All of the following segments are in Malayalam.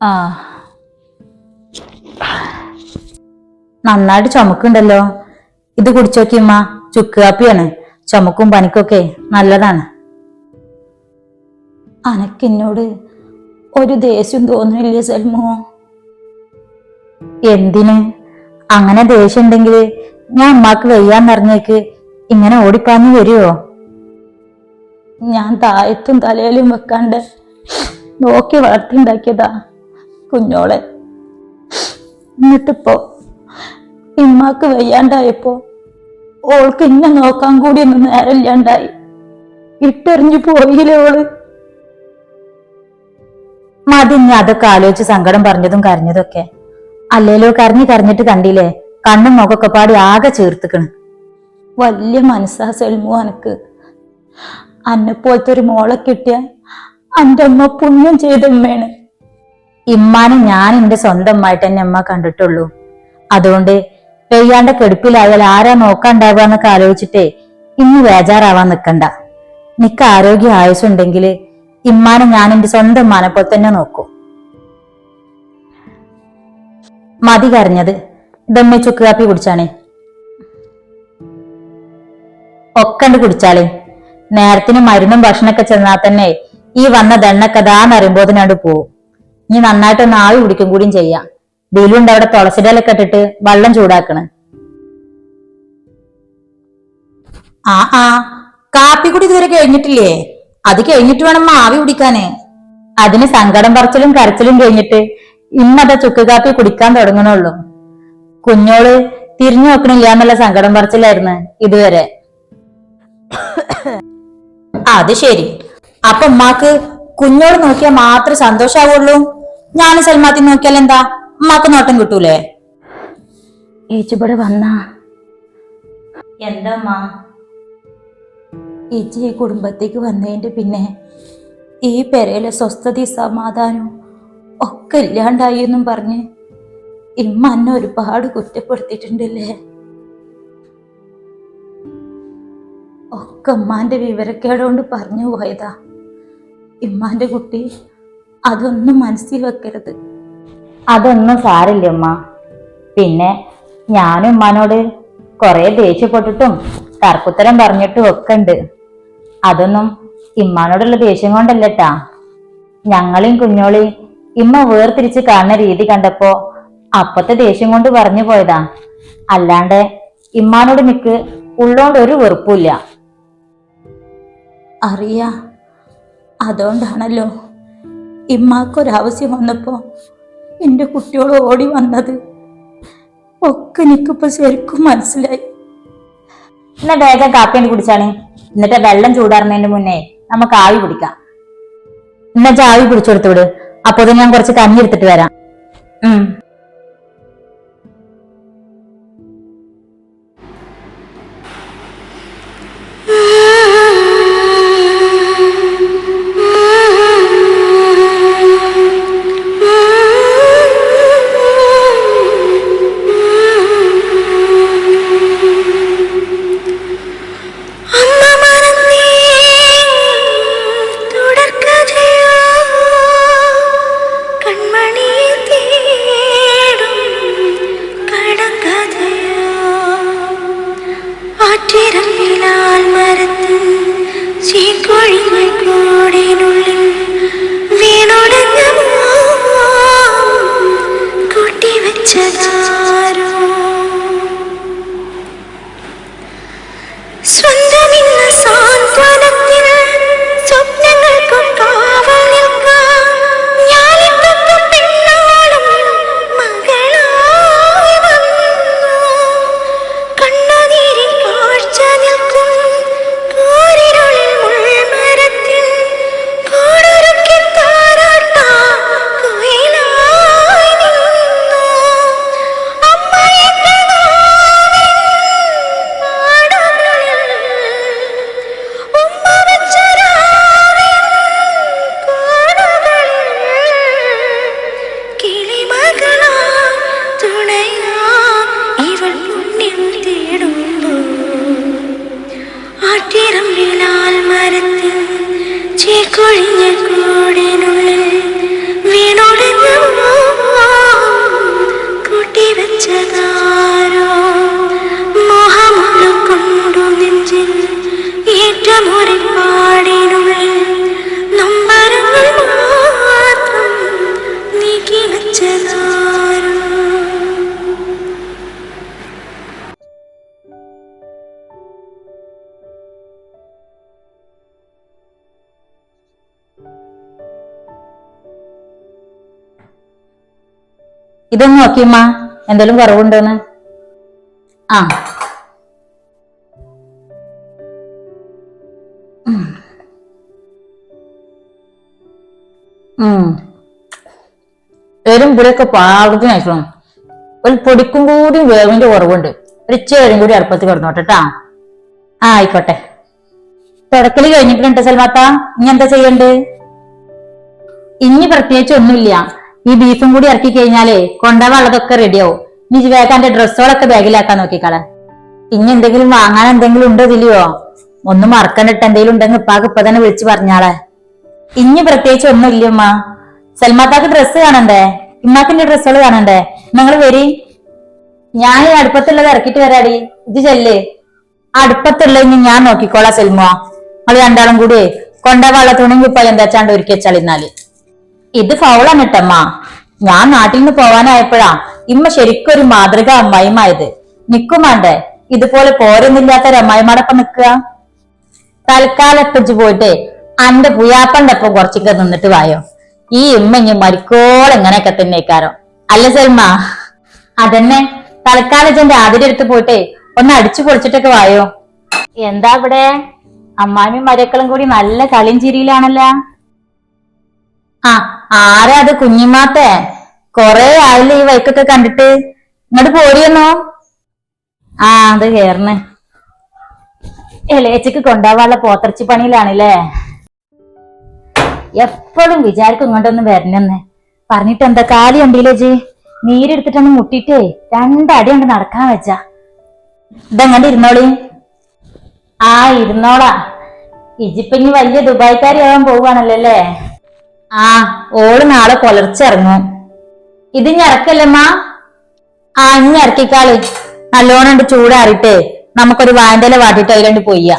ആ. നന്നായിട്ട് ചുമക്കുണ്ടല്ലോ ഇത് കുടിച്ചോക്കി ഉമ്മ ചുക്ക് കാപ്പിയാണ്. ചുമക്കും പനിക്കൊക്കെ നല്ലതാണ്. അനക്കെന്നോട് ഒരു ദേഷ്യം തോന്നുന്നില്ല സൽമോ? എന്തിന്? അങ്ങനെ ദേഷ്യം ഉണ്ടെങ്കിൽ ഞാൻ അമ്മാക്ക് വയ്യാന്നറിഞ്ഞേക്ക് ഇങ്ങനെ ഓടിപ്പാഞ്ഞു വരുമോ ഞാൻ താഴത്തും തലയിലും വെക്കാണ്ട് നോക്കി വളർത്തിണ്ടാക്കിയതാ കുഞ്ഞോളെ. എന്നിട്ടിപ്പോ ഇമ്മാക്ക് വയ്യാണ്ടായപ്പോ ഓൾക്ക് എന്നെ നോക്കാൻ കൂടി ഒന്നും നേരമില്ലാണ്ടായി ഇട്ടെറിഞ്ഞു പോയില്ലേ ഓൾ? മതി ഇനി അതൊക്കെ ആലോചിച്ച് സങ്കടം പറഞ്ഞതും കരഞ്ഞതൊക്കെ അല്ലേലോ കരഞ്ഞു കരഞ്ഞിട്ട് കണ്ടില്ലേ? കണ്ണും മുഖമൊക്കെ പാടി ആകെ ചേർത്തുക്കണ്. വലിയ മനസ്സാ സെൽമു അനക്ക്. അന്നെ പോലത്തെ ഒരു മോളെ കിട്ടിയ അന്റെ അമ്മ പുണ്യം ചെയ്ത ഉമ്മയാണ് ഇമ്മാനെ ഞാൻ എന്റെ സ്വന്തം എന്നെ അമ്മ കണ്ടിട്ടുള്ളൂ. അതുകൊണ്ട് പെയ്യാണ്ട കെടുപ്പിലായാൽ ആരാ നോക്കാണ്ടാവുക ആലോചിച്ചിട്ടേ ഇന്ന് ബേജാറാവാൻ നിക്കണ്ട. നിക്ക് ആരോഗ്യ ആയുസുണ്ടെങ്കിൽ ഇമ്മാനെ ഞാൻ എന്റെ സ്വന്തം മാനെ പോലെ തന്നെ നോക്കൂ. മതി കരഞ്ഞത്. ദമ്മി ചുക്ക് കാപ്പി കുടിച്ചാണേ. ഒക്കണ്ട് കുടിച്ചാളേ. നേരത്തിന് മരുന്നും ഭക്ഷണമൊക്കെ ചെന്നാൽ തന്നെ ഈ വന്ന ദണ്ണൊക്കെ ദാന്നറിയുമ്പോതിനാണ്ട് പോവും. ഇനി നന്നായിട്ടൊന്ന് ആവി കുടിക്കും കൂടിയും ചെയ്യാം. ബിലുണ്ട് അവിടെ തുളസിടലൊക്കെ ഇട്ടിട്ട് വെള്ളം ചൂടാക്കണ്. ആ ആ. കാപ്പി കുടി ഇതുവരെ കഴിഞ്ഞിട്ടില്ലേ? അത് കഴിഞ്ഞിട്ട് വേണം മാവി കുടിക്കാന്. അതിന് സങ്കടം പറച്ചിലും കരച്ചിലും കഴിഞ്ഞിട്ട് ഇന്നതാ ചുക്ക് കാപ്പി കുടിക്കാൻ തുടങ്ങണുള്ളൂ. കുഞ്ഞോൾ തിരിഞ്ഞു നോക്കണില്ല എന്നുള്ള സങ്കടം പറച്ചിലായിരുന്നു ഇതുവരെ. അത് ശരി. അപ്പൊ ഉമ്മാക്ക് കുഞ്ഞോട് നോക്കിയാൽ മാത്രമേ സന്തോഷാവുള്ളൂ? ഞാൻ സൽമാത്തി നോക്കിയാൽ എന്താ? ഉമ്മാക്ക് നോട്ടം കിട്ടൂലേ? ഏച്ചിവിടെ വന്ന. എന്താ ഏച്ചി ഈ കുടുംബത്തേക്ക് വന്നതിന്റെ പിന്നെ ഈ പെരയിലെ സ്വസ്ഥതയും സമാധാനവും ഒക്കെ ഇല്ലാണ്ടായി എന്നും പറഞ്ഞ് ഇമ്മ എന്നെ ഒരുപാട് കുറ്റപ്പെടുത്തിയിട്ടുണ്ടല്ലേ? ഒക്കെ ഉമ്മാന്റെ വിവരക്കേടുകൊണ്ട് പറഞ്ഞു പോയതാ. ഇമ്മാന്റെ കുട്ടി അതൊന്നും മനസ്സിൽ വെക്കരുത്. അതൊന്നും സാരില്ല ഉമ്മ. പിന്നെ ഞാനും ഉമ്മാനോട് കുറെ ദേഷ്യപ്പെട്ടിട്ടും തർക്കുത്തരം പറഞ്ഞിട്ടും ഒക്കെ ഉണ്ട്. അതൊന്നും ഇമ്മാനോടുള്ള ദേഷ്യം കൊണ്ടല്ലട്ടാ. ഞങ്ങളെയും കുഞ്ഞോളെയും ഇമ്മ വേർതിരിച്ച് കാണുന്ന രീതി കണ്ടപ്പോ അപ്പത്തെ ദേഷ്യം കൊണ്ട് പറഞ്ഞു പോയതാ. അല്ലാണ്ട് ഇമ്മാനോട് നിക്ക് ഉള്ളോണ്ട് ഒരു വെറുപ്പില്ല. അറിയാ അതുകൊണ്ടാണല്ലോ ഇമ്മാക്കൊരാവശ്യം വന്നപ്പോ എന്റെ കുട്ടിയോട് ഓടി വന്നത്. ഒക്കെ എനിക്കിപ്പോ ശരിക്കും മനസ്സിലായി. എന്നാ വേഗം കാപ്പിയാണ് കുടിച്ചാണ്. എന്നിട്ട് വെള്ളം ചൂടാറുന്നതിന് മുന്നേ നമുക്ക് ആവി പിടിക്കാം. എന്നാ ആവി പിടിച്ചു കൊടുത്തുവിട് അപ്പൊ ഞാൻ കുറച്ച് കഞ്ഞി എടുത്തിട്ട് വരാം. ഉം. Tonight. ഇതൊന്ന് നോക്കിയമ്മ എന്തെങ്കിലും കുറവുണ്ടോന്ന്? ആ. ഉം. ഉം. എരും പുളിയൊക്കെ പാകത്തിനയക്കണം ഒരു പൊടിക്കും കൂടി വേവിന്റെ കുറവുണ്ട്. ഒരു ചേരും കൂടി അടുപ്പത്ത് കിടന്നോട്ടെ കേട്ടാ ആ ആയിക്കോട്ടെ. തുടക്കൽ കഴിഞ്ഞിട്ടുണ്ട് സൽമാത്ത ഇനി എന്താ ചെയ്യണ്ടേ? ഇനി പ്രത്യേകിച്ച് ഒന്നുമില്ല. ഈ ബീഫും കൂടി ഇറക്കി കഴിഞ്ഞാലേ കൊണ്ടുപോകാനുള്ളതൊക്കെ റെഡിയാവും ഇനി വേഗം ഡ്രസ്സുകളൊക്കെ ബാഗിലാക്കാൻ നോക്കിക്കളെ. ഇനി എന്തെങ്കിലും വാങ്ങാൻ എന്തെങ്കിലും ഉണ്ടോ ഇതിലെയോ? ഒന്നും മറക്കണ്ടിട്ട് എന്തെങ്കിലും ഉണ്ടെങ്കിൽ ഇപ്പാക്ക് ഇപ്പൊ തന്നെ വിളിച്ചു പറഞ്ഞാളെ. ഇനി പ്രത്യേകിച്ച് ഒന്നും ഉമ്മ. സൽമാത്താക്ക് ഡ്രസ്സ് കാണണ്ടേ? ഇമ്മാക്കിന്റെ ഡ്രസ്സുകൾ കാണണ്ടേ? നിങ്ങൾ വരി. ഞാൻ ഈ അടുപ്പത്തുള്ളത് ഇറക്കിട്ട് വരാടി. ഇത് ചെല്ലേ. അടുപ്പത്തുള്ളത് ഇനി ഞാൻ നോക്കിക്കോളാം സെൽമോ. നിങ്ങൾ രണ്ടാളും കൂടി കൊണ്ടുപോകാനുള്ള തുണിയും എന്താച്ചാണ്ട് ഒരുക്കി വെച്ചാളിന്നാൽ. ഇത് ഫൗളാണ് കേട്ടമ്മ ഞാൻ നാട്ടിൽ നിന്ന് പോവാനായപ്പോഴാ ഇമ്മ ശരിക്കും ഒരു മാതൃക അമ്മായിമായത്. നിക്കുമാണ്ടേ ഇതുപോലെ പോരൊന്നില്ലാത്ത ഒരു അമ്മായിമാടൊപ്പം നിക്കുക തൽക്കാലത്തിച്ച് പോയിട്ട് അന്റെ പുയാപ്പന്റെ ഒപ്പം കുറച്ചൊക്കെ നിന്നിട്ട് വായോ. ഈ ഇമ്മ ഇനി മരിക്കോളം എങ്ങനെയൊക്കെ തന്നെക്കാരോ അല്ല സൽമ? അതന്നെ. തൽക്കാലജന്റെ ആതിരെ എടുത്ത് പോയിട്ട് ഒന്ന് അടിച്ചു പൊളിച്ചിട്ടൊക്കെ വായോ. എന്താ ഇവിടെ? അമ്മാനും മരക്കളും കൂടി നല്ല കളിയും ചിരിയിലാണല്ലോ. ആ ആരാ അത് കുഞ്ഞിമാത്തെ? കൊറേ ആയില്ലേ ഈ വൈക്കൊക്കെ കണ്ടിട്ട്. ഇങ്ങോട്ട് പോരിയെന്നോ? ആ അത് കേറണേ. ഇളയച്ചക്ക് കൊണ്ടാവാനുള്ള പോത്തർച്ചി പണിയിലാണല്ലേ? എപ്പോഴും വിചാരിക്കും ഇങ്ങോട്ടൊന്ന് വരണെന്ന്. പറഞ്ഞിട്ട് എന്താ കാലി ഉണ്ടല്ലേ ജി നീരെടുത്തിട്ടൊന്ന് മുട്ടിട്ടേ രണ്ടടി കൊണ്ട് നടക്കാൻ വെച്ച. ഇതെങ്ങനെ ഇരുന്നോളി. ആ ഇരുന്നോളാ. ഇജിപ്പിനി വലിയ ദുബായ്ക്കാരിയാവാൻ പോവാണല്ലോ അല്ലേ? ആ ഓൾ നാളെ പുലർച്ചിറങ്ങും ഇത് ഞറക്കല്ലമ്മ ആ ഇനി ഇറക്കിക്കാളി. നല്ലോണം ചൂടാറിട്ടേ നമുക്കൊരു വായന്തല വാട്ടിട്ട് അതിലോണ്ട് പൊയ്യ.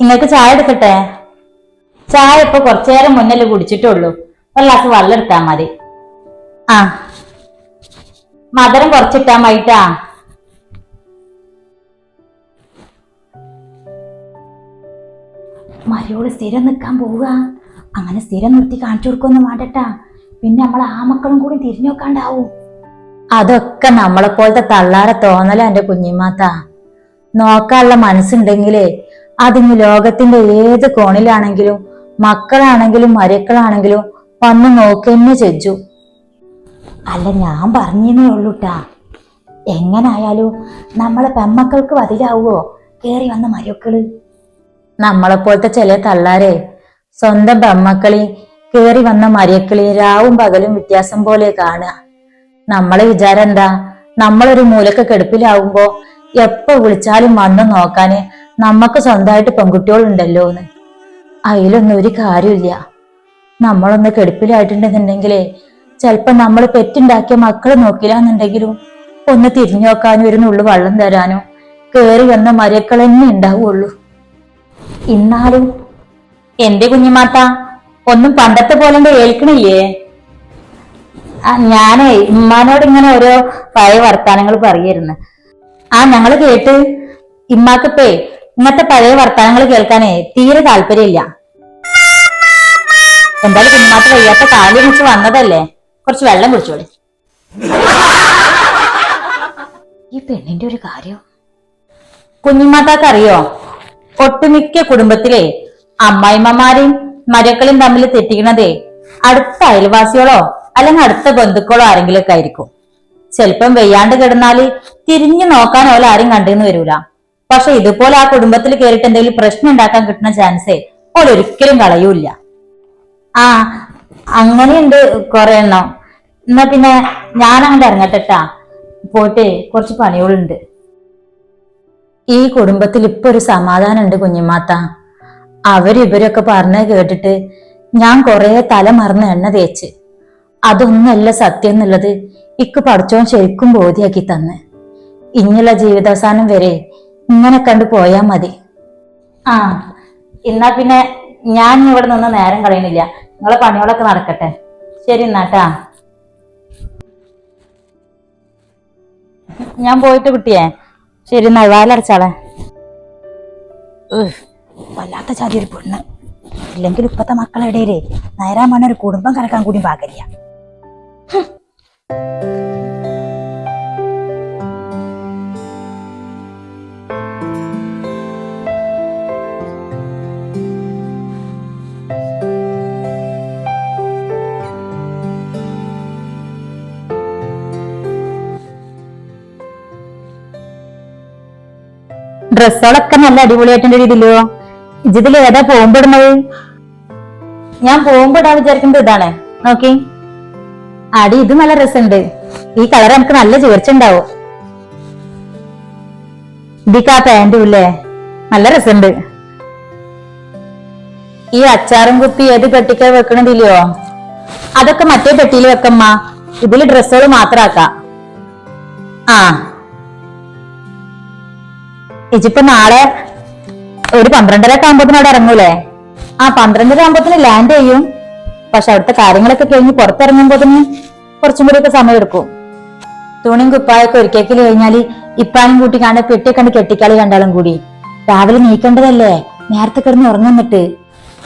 നിങ്ങൾക്ക് ചായ എടുക്കട്ടെ? ചായ ഇപ്പൊ കുറച്ചു നേരം മുന്നല്ലേ കുടിച്ചിട്ടുള്ളൂ. ഒരു ഗ്ലാസ് വെള്ളം മതി. ആ. മധുരം കുറച്ചിട്ടാ മതിട്ടാ. മരിയോട് സ്ഥിരം നിൽക്കാൻ പോവുക. അങ്ങനെ സ്ഥിരം നിർത്തി കാണിച്ചു കൊടുക്കൊന്നും വേണ്ടട്ടാ. പിന്നെ നമ്മളെ ആ മക്കളും കൂടി തിരിഞ്ഞു നോക്കാണ്ടാവും. അതൊക്കെ നമ്മളെ പോലത്തെ തള്ളാരെ തോന്നല എന്റെ കുഞ്ഞിമാത്ത നോക്കാനുള്ള മനസ്സുണ്ടെങ്കിലേ അതിന് ലോകത്തിന്റെ ഏത് കോണിലാണെങ്കിലും മക്കളാണെങ്കിലും മരക്കളാണെങ്കിലും വന്ന് നോക്കന്നെ ചെജ്ജു. അല്ല ഞാൻ പറഞ്ഞേ ഉള്ളൂട്ടാ. എങ്ങനായാലും നമ്മളെ പെമ്മക്കൾക്ക് വതിലാവുമോ കേറി വന്ന മരക്കൾ നമ്മളെ പോലത്തെ ചില തള്ളാരെ സ്വന്തം ബ്രഹ്മക്കളി കേറി വന്ന മരിയക്കിളി രാവും പകലും വ്യത്യാസം പോലെ കാണുക. നമ്മളെ വിചാരം എന്താ? നമ്മളൊരു മൂലക്ക കെടുപ്പിലാവുമ്പോ എപ്പോ വിളിച്ചാലും വന്ന് നോക്കാന് നമ്മക്ക് സ്വന്തമായിട്ട് പെൺകുട്ടികളുണ്ടല്ലോ എന്ന് അതിലൊന്നും ഒരു കാര്യമില്ല നമ്മളൊന്ന് കെടുപ്പിലായിട്ടുണ്ടെന്നുണ്ടെങ്കിലേ ചിലപ്പോ നമ്മൾ പെറ്റുണ്ടാക്കിയ മക്കളെ നോക്കില്ലാന്നുണ്ടെങ്കിലും ഒന്ന് തിരിഞ്ഞു നോക്കാനും ഒരു നുള്ളു വള്ളം തരാനോ കയറി വന്ന മരക്കൾ തന്നെ ഉണ്ടാവുള്ളൂ. ഇന്നാലും എന്റെ കുഞ്ഞുമാത്ത ഒന്നും പണ്ടത്തെ പോലെ ഏൽക്കണില്ലേ? ഞാനേ ഇമ്മാനോട് ഇങ്ങനെ ഓരോ പഴയ വർത്താനങ്ങൾ പറയായിരുന്നു ആ ഞങ്ങൾ കേട്ട് ഇമ്മാക്കിപ്പേ ഇങ്ങനത്തെ പഴയ വർത്താനങ്ങൾ കേൾക്കാനേ തീരെ താല്പര്യമില്ല. എന്തായാലും കുഞ്ഞുമാത്ത വയ്യാത്ത കാലി വെച്ച് വന്നതല്ലേ? കുറച്ച് വെള്ളം കുടിച്ചോളി. ഈ പെണ്ണിന്റെ ഒരു കാര്യം. കുഞ്ഞുമാത്താക്ക് അറിയോ ഒട്ടുമിക്ക കുടുംബത്തിലെ അമ്മായിമ്മമാരെയും മരക്കളും തമ്മിൽ തെറ്റിക്കണതേ അടുത്ത അയൽവാസികളോ അല്ലെങ്കിൽ അടുത്ത ബന്ധുക്കളോ ആരെങ്കിലും ഒക്കെ ആയിരിക്കും. ചിലപ്പം വെയ്യാണ്ട് കിടന്നാൽ തിരിഞ്ഞു നോക്കാൻ ഓല ആരും കണ്ടെന്ന് വരൂല. പക്ഷെ ഇതുപോലെ ആ കുടുംബത്തിൽ കയറിയിട്ട് എന്തെങ്കിലും പ്രശ്നം ഉണ്ടാക്കാൻ കിട്ടുന്ന ചാൻസേ ഓൾ ഒരിക്കലും കളയൂല ആ അങ്ങനെയുണ്ട് കുറെ എണ്ണം. എന്നാ പിന്നെ ഞാൻ അങ്ങോട്ട് ഇറങ്ങട്ടെട്ടാ. പോട്ടെ കുറച്ച് പണികളുണ്ട്. ഈ കുടുംബത്തിൽ ഇപ്പൊ ഒരു സമാധാനം ഉണ്ട് കുഞ്ഞുമാത്ത അവരിവരൊക്കെ പറഞ്ഞ കേട്ടിട്ട് ഞാൻ കുറെ തല മറന്ന് എണ്ണ തേച്ച്. അതൊന്നല്ല സത്യം എന്നുള്ളത് ഇക്ക് പഠിച്ചോൻ ശരിക്കും ബോധ്യാക്കി തന്ന്. ഇനിയുള്ള ജീവിതാവസാനം വരെ ഇങ്ങനെ കണ്ടു പോയാ മതി. ആ എന്നാ പിന്നെ ഞാൻ ഇവിടെ നിന്ന് നേരം കളയണില്ല. നിങ്ങളെ പണികളൊക്കെ നടക്കട്ടെ. ശരി എന്നാട്ടാ ഞാൻ പോയിട്ട് കുട്ടിയേ. ശരി എന്നാ വാലടച്ചാളെ. വല്ലാത്ത ചാതി ഒരു പെണ്ണ്. ഇല്ലെങ്കിൽ ഇപ്പത്തെ മക്കളെ ഇടയിലേ ഒരു കുടുംബം കലക്കാൻ കൂടി പാകില്ല ഡ്രസ്സുകളൊക്കെ നല്ല അടിപൊളിയായിട്ടുണ്ട് ഇതിലോ? ഇതിൽ ഏതാ പോകുമ്പിടുന്നത്? ഞാൻ പോകുമ്പോടാ വിചാരിക്കുന്നത് ഇതാണ്. നോക്കി. അടി ഇത് നല്ല രസമുണ്ട് ഈ കളർ നമുക്ക് നല്ല ചേർച്ച ഉണ്ടാവും. ഇതിക്ക് ആ പാന്റും ഇല്ലേ? നല്ല രസമുണ്ട് ഈ അച്ചാറും കുപ്പി ഏത് പെട്ടിക്ക വെക്കണതില്ലയോ അതൊക്കെ മറ്റേ പെട്ടിയിൽ വെക്കമ്മ. ഇതിൽ ഡ്രസ്സുകൾ മാത്രാക്കാം. ആ. ഇജിപ്പോ നാളെ ഒരു പന്ത്രണ്ടര ആകുമ്പോത്തിന് അവിടെ ഇറങ്ങൂലേ? ആ പന്ത്രണ്ടര ആകുമ്പോത്തിന് ലാൻഡ് ചെയ്യും. പക്ഷെ അവിടുത്തെ കാര്യങ്ങളൊക്കെ കഴിഞ്ഞ് പുറത്തിറങ്ങുമ്പോത്തിന് കുറച്ചും കൂടി ഒക്കെ സമയം എടുക്കും തുണിയും കുപ്പായൊക്കെ ഒരുക്കേക്കൽ കഴിഞ്ഞാൽ ഇപ്പാനും കൂട്ടി കാണാൻ പെട്ടി കണ്ട് കെട്ടിക്കാളി കണ്ടാലും കൂടി. രാവിലെ നീക്കേണ്ടതല്ലേ? നേരത്തെ കിടന്ന് ഉറങ്ങുന്നിട്ട്.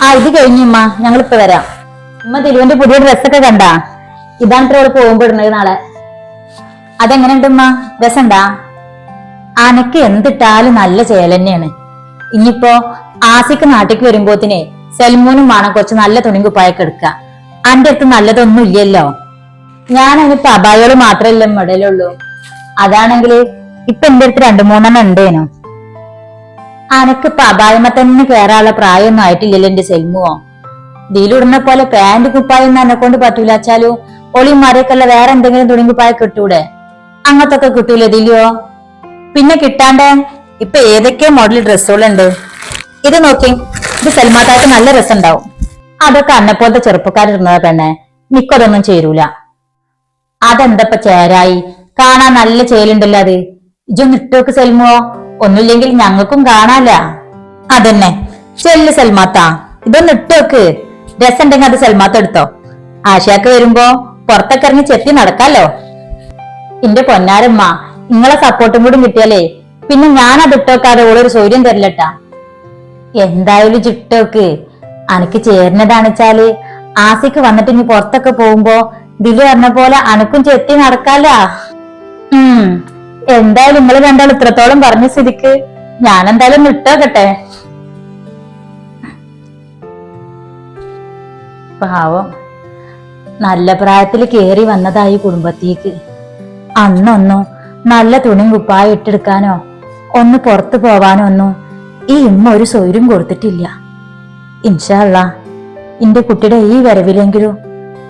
ആ ഇത് കഴിഞ്ഞു ഉമ്മ ഞങ്ങളിപ്പോ വരാം. ഉമ്മ തിരുവന്റെ പുതിയ ഡ്രസ്സൊക്കെ കണ്ടാ? ഇതാണ് ഇത്ര പോകുമ്പോ ഇടുന്നത് നാളെ. അതെങ്ങനെയുണ്ട് ഉമ്മ? രസണ്ടാ അനക്ക് എന്തിട്ടാലും നല്ല ചേല തന്നെയാണ് ഇനിയിപ്പോ ആസിക്ക് നാട്ടിക്ക് വരുമ്പോത്തിനെ സെൽമോനും വേണം കുറച്ച് നല്ല തുണി കുപ്പായൊക്കെ എടുക്കുക. അന്റെ അടുത്ത് നല്ലതൊന്നും ഇല്ലല്ലോ. ഞാനങ്ങിപ്പോ അബായോൾ മാത്രല്ല മെഡലുള്ളൂ അതാണെങ്കിൽ ഇപ്പൊ എന്റെ അടുത്ത് രണ്ടു മൂന്നെണ്ണം ഉണ്ടേനു? അനക്ക് പബായ്മ തന്നെ കേറാനുള്ള പ്രായമൊന്നും ആയിട്ടില്ലല്ലോ എന്റെ സെൽമുവോ? ഇതിലിടുന്ന പോലെ പാന്റ് കുപ്പായൊന്നും എന്നെ കൊണ്ട് ഒളി മറിയൊക്കെയുള്ള വേറെ എന്തെങ്കിലും തുണി കുപ്പായ കിട്ടൂടെ അങ്ങനത്തൊക്കെ കിട്ടൂല ഇതിലോ? പിന്നെ കിട്ടാണ്ട് ഇപ്പൊ ഏതൊക്കെ മോഡൽ ഡ്രസ്സുകളുണ്ട് ഇത് നോക്കി. ഇത് സൽമാത്തായിട്ട് നല്ല രസമുണ്ടാവും. അതൊക്കെ അന്നെപ്പോലത്തെ ചെറുപ്പക്കാരിടുന്നതാ പെണ്ണെ മിക്കതൊന്നും ചേരൂല. അതെന്തപ്പ ചേരായി? കാണാൻ നല്ല ചേലുണ്ടല്ലോ അത്. ഇജൊന്ന് ഇട്ടോക്ക് സെൽമോ. ഒന്നുമില്ലെങ്കിൽ ഞങ്ങൾക്കും കാണാല്ല. അതന്നെ. ചെല്ല് സൽമാത്ത. ഇതൊന്ന് ഇട്ടോക്ക് രസമുണ്ടെങ്കിൽ അത് സൽമാത്ത എടുത്തോ. ആശയാക്ക് വരുമ്പോ പുറത്തൊക്കെ ഇറങ്ങി ചെത്തി നടക്കാലോ. എന്റെ പൊന്നാരമ്മ നിങ്ങളെ സപ്പോർട്ടും കൂടി കിട്ടിയാലേ പിന്നെ ഞാൻ അത് ഇട്ടോക്കാതെ ഓളൊരു സൗര്യം തരില്ലട്ടാ. എന്തായാലും ചിട്ടോക്ക് അനക്ക് ചേരുന്നതാണെച്ചാൽ ആസിക്ക് വന്നിട്ട് ഇനി പുറത്തൊക്കെ പോകുമ്പോ ദിലു പറഞ്ഞ പോലെ അനക്കും ചെത്തി നടക്കാല്ല ഉം. എന്തായാലും നിങ്ങൾ രണ്ടാൾ ഇത്രത്തോളം പറഞ്ഞ സ്ഥിതിക്ക് ഞാൻ എന്തായാലും ഇട്ടോക്കട്ടെ പാവം. നല്ല പ്രായത്തിൽ കേറി വന്നതായി കുടുംബത്തേക്ക്. അന്നൊന്നും നല്ല തുണിയും കുപ്പായം ഇട്ടെടുക്കാനോ ഒന്ന് പുറത്തു പോവാനൊന്നും ഈ ഇമ്മ ഒരു സ്വൈര്യം കൊടുത്തിട്ടില്ല. ഇൻഷല്ല എന്റെ കുട്ടിയുടെ ഈ വരവിലെങ്കിലും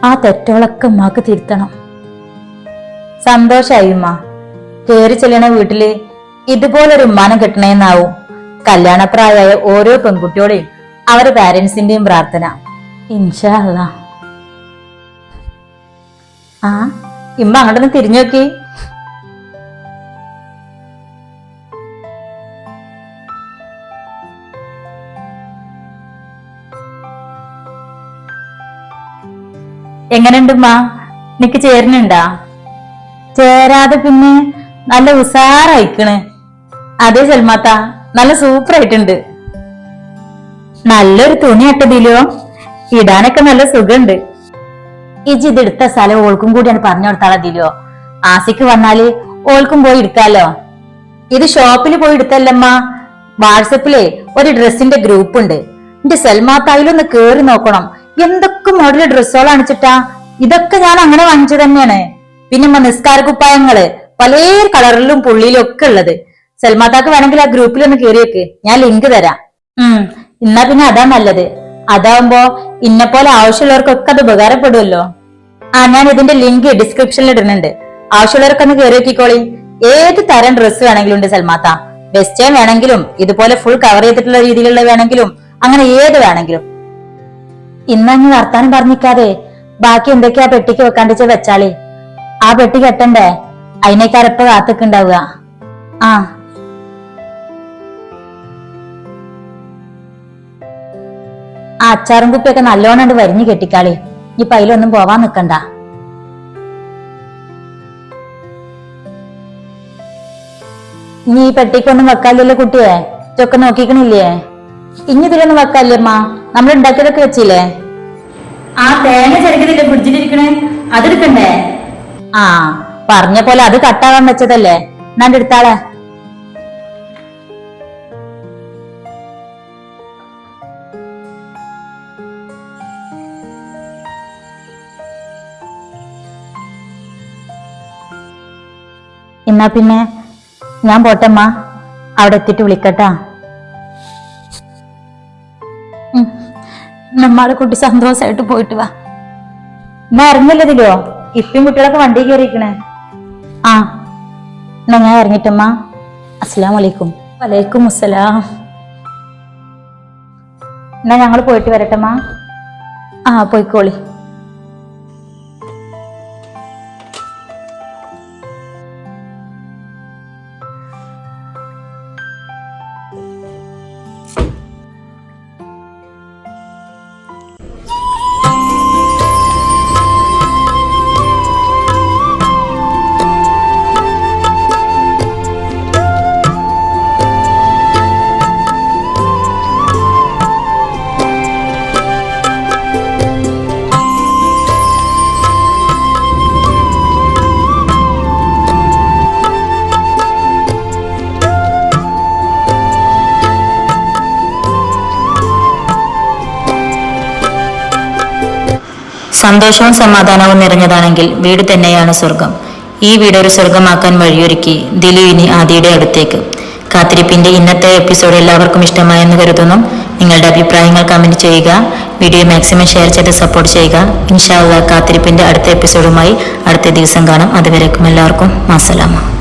ആ തെറ്റുകളൊക്കെ ഉമ്മാക്ക് തിരുത്തണം. സന്തോഷായി ഉമ്മ. കേറി ചെല്ലണ വീട്ടിൽ ഇതുപോലൊരു ഉമ്മാനം കിട്ടണേന്നാവും. കല്യാണപ്രായമായ ഓരോ പെൺകുട്ടിയോടെയും അവരുടെ പാരന്റ്സിന്റെയും പ്രാർത്ഥന. ഇൻഷാ അല്ലാ. ആ ഇമ്മ അങ്ങോട്ടൊന്ന് തിരിഞ്ഞു നോക്കി എങ്ങനെയുണ്ട് മാ നിക്ക് ചേരുന്നുണ്ടാ? ചേരാതെ പിന്നെ നല്ല ഉസാറായിക്കണ്. അതെ സൽമാത്ത നല്ല സൂപ്പർ ആയിട്ടുണ്ട് നല്ലൊരു തുണി ഇട്ടതിലോ? ഇടാനൊക്കെ നല്ല സുഖമുണ്ട്. ഇജി ഇത് എടുത്ത സ്ഥലം ഓൾക്കും കൂടിയാണ് പറഞ്ഞു കൊടുത്താളതിലോ ആസിക്ക് വന്നാൽ ഓൾക്കും പോയി എടുക്കാലോ? ഇത് ഷോപ്പിൽ പോയി എടുത്തല്ലമ്മ വാട്സപ്പിലെ ഒരു ഡ്രസ്സിന്റെ ഗ്രൂപ്പ് ഉണ്ട് എന്റെ സൽമാത്തായിലൊന്ന് കേറി നോക്കണം. എന്തൊക്കെ മോഡൽ ഡ്രസ്സുകൾ അണിച്ചിട്ടാ? ഇതൊക്കെ ഞാൻ അങ്ങനെ വാങ്ങിച്ചു തന്നെയാണ്. പിന്നെ നിസ്കാര കുപ്പായങ്ങൾ. പല കളറിലും പുള്ളിയിലും ഒക്കെ ഉള്ളത്. സൽമാതാക്ക് വേണമെങ്കിൽ ആ ഗ്രൂപ്പിൽ ഒന്ന് കയറിയൊക്കെ ഞാൻ ലിങ്ക് തരാം. ഉം. എന്നാ പിന്നെ അതാ നല്ലത്. അതാവുമ്പോ ഇന്നെ പോലെ ആവശ്യമുള്ളവർക്കൊക്കെ അത് ഉപകാരപ്പെടുമല്ലോ ആ ഞാൻ ഇതിന്റെ ലിങ്ക് ഡിസ്ക്രിപ്ഷനിൽ ഇടുന്നുണ്ട്. ആവശ്യമുള്ളവർക്ക് ഒന്ന് കയറി നോക്കിക്കോളി. ഏത് തരം ഡ്രസ്സ് വേണമെങ്കിലും ഉണ്ട് സൽമാത്ത. വെസ്റ്റേൺ വേണമെങ്കിലും ഇതുപോലെ ഫുൾ കവർ ചെയ്തിട്ടുള്ള രീതിയിലുള്ള വേണമെങ്കിലും അങ്ങനെ ഏത് വേണമെങ്കിലും. ഇന്നങ്ങ് വർത്താനം പറഞ്ഞിക്കാതെ ബാക്കി എന്തൊക്കെയാ പെട്ടിക്ക് വെക്കാണ്ടിച്ച വെച്ചാളി ആ പെട്ടി കെട്ടണ്ടേ? അതിനേക്കാരപ്പ കാത്തുക്കുണ്ടാവുക. ആ. ആ അച്ചാറും കുപ്പിയൊക്കെ നല്ലോണം ഉണ്ട് വരിഞ്ഞു കെട്ടിക്കാളി. ഇപ്പൊ അതിലൊന്നും പോവാൻ നിക്കണ്ട. നീ പെട്ടിക്കൊന്നും വെക്കാല്ലേ കുട്ടിയെ? ഇതൊക്കെ നോക്കിക്കണില്ലേ? ഇനി ഇതിലൊന്നും വെക്കാല്ലേ അമ്മ? നമ്മൾ ഉണ്ടാക്കിയതൊക്കെ വെച്ചില്ലേ? ആ തേങ്ങ ചെറുക്കില്ലേ ഫ്രിഡ്ജിലിരിക്കണേ? അതെടുക്കണ്ടേ? ആ പറഞ്ഞ പോലെ അത് കട്ടാവാൻ വെച്ചതല്ലേ? എന്നാണ്ട് എടുത്താളെ എന്നാ പിന്നെ? ഞാൻ പോട്ടമ്മ. അവിടെ എത്തിയിട്ട് വിളിക്കട്ടാ. നമ്മളെ കുട്ടി സന്തോഷമായിട്ട് പോയിട്ട് വാ. എന്നാ ഇറങ്ങില്ലതിലോ? ഇപ്പം കുട്ടികളൊക്കെ വണ്ടി കയറിയിരിക്കണേ. ആ എന്നാ ഞാൻ ഇറങ്ങിട്ടമ്മ. അസ്സലാം വലൈക്കും വലൈക്കും അസ്സലാം എന്നാ ഞങ്ങൾ പോയിട്ട് വരട്ടമ്മ. ആ പോയിക്കോളി. സന്തോഷവും സമാധാനവും നിറഞ്ഞതാണെങ്കിൽ വീട് തന്നെയാണ് സ്വർഗം. ഈ വീട് ഒരു സ്വർഗമാക്കാൻ വഴിയൊരുക്കി ദിലു ഇനി ആദിയുടെ അടുത്തേക്ക്. കാത്തിരിപ്പിന്റെ ഇന്നത്തെ എപ്പിസോഡ് എല്ലാവർക്കും ഇഷ്ടമായെന്ന് കരുതുന്നു. നിങ്ങളുടെ അഭിപ്രായങ്ങൾ കമന്റ് ചെയ്യുക. വീഡിയോ മാക്സിമം ഷെയർ ചെയ്ത് സപ്പോർട്ട് ചെയ്യുക. ഇൻഷാല്ല കാത്തിരിപ്പിന്റെ അടുത്ത എപ്പിസോഡുമായി അടുത്ത ദിവസം കാണാം. അതുവരേക്കും എല്ലാവർക്കും മാസലാമ.